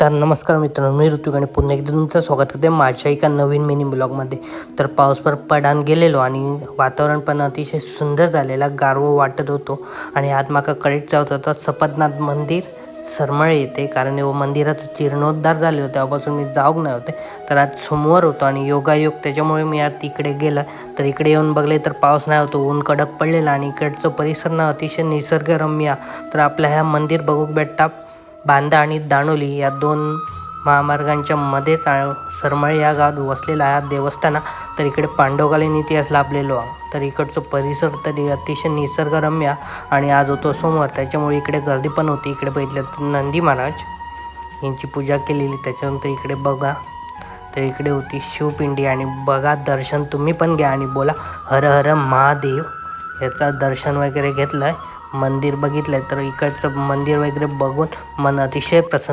तर नमस्कार मित्रांनो मी ऋतुक आणि पुन्हा एकदा तुमचं स्वागत करते माझ्या एका नवीन मिनी ब्लॉगमध्ये तर पाऊस पर पडान गेलेलो आणि वातावरण पण अतिशय सुंदर झालेला गारवं वाटत होतो. आणि आज माका कळीत जात होता सपदनाथ मंदिर सरमळे येते. कारण व मंदिराचं जीर्णोद्धार झाले होते तेव्हापासून मी जाऊक नाही होते. तर आज सोमवार होतो आणि योगायोग त्याच्यामुळे मी आज इकडे गेलं. तर इकडे येऊन बघले तर पाऊस नाही होतो ऊन कडक पडलेला आणि इकडचं परिसर ना अतिशय निसर्गरम्य. तर आपल्या ह्या मंदिर बघूक भेटतात बांदा आणि दाणोली या दोन महामार्गांच्या मध्येच आ- सरमळे या गावात वसलेला हा देवस्थान तर इकडे पांडवकालीन इतिहास लाभलेलो आहे तर इकडचं परिसर तरी अतिशय निसर्गरम्य आणि आज होतो सोमवार. त्याच्यामुळे इकडे गर्दी पण होती. इकडे बघितलं तर नंदी महाराज यांची पूजा केलेली. त्याच्यानंतर इकडे बघा. तर इकडे होती शिवपिंडी. आणि बघा दर्शन तुम्ही पण घ्या आणि बोला हर हर महादेव याचं दर्शन वगैरे घेतलं आहे मंदिर बघितलं तर इकडचं मंदिर वगैरे बघून मन अतिशय प्रसन्न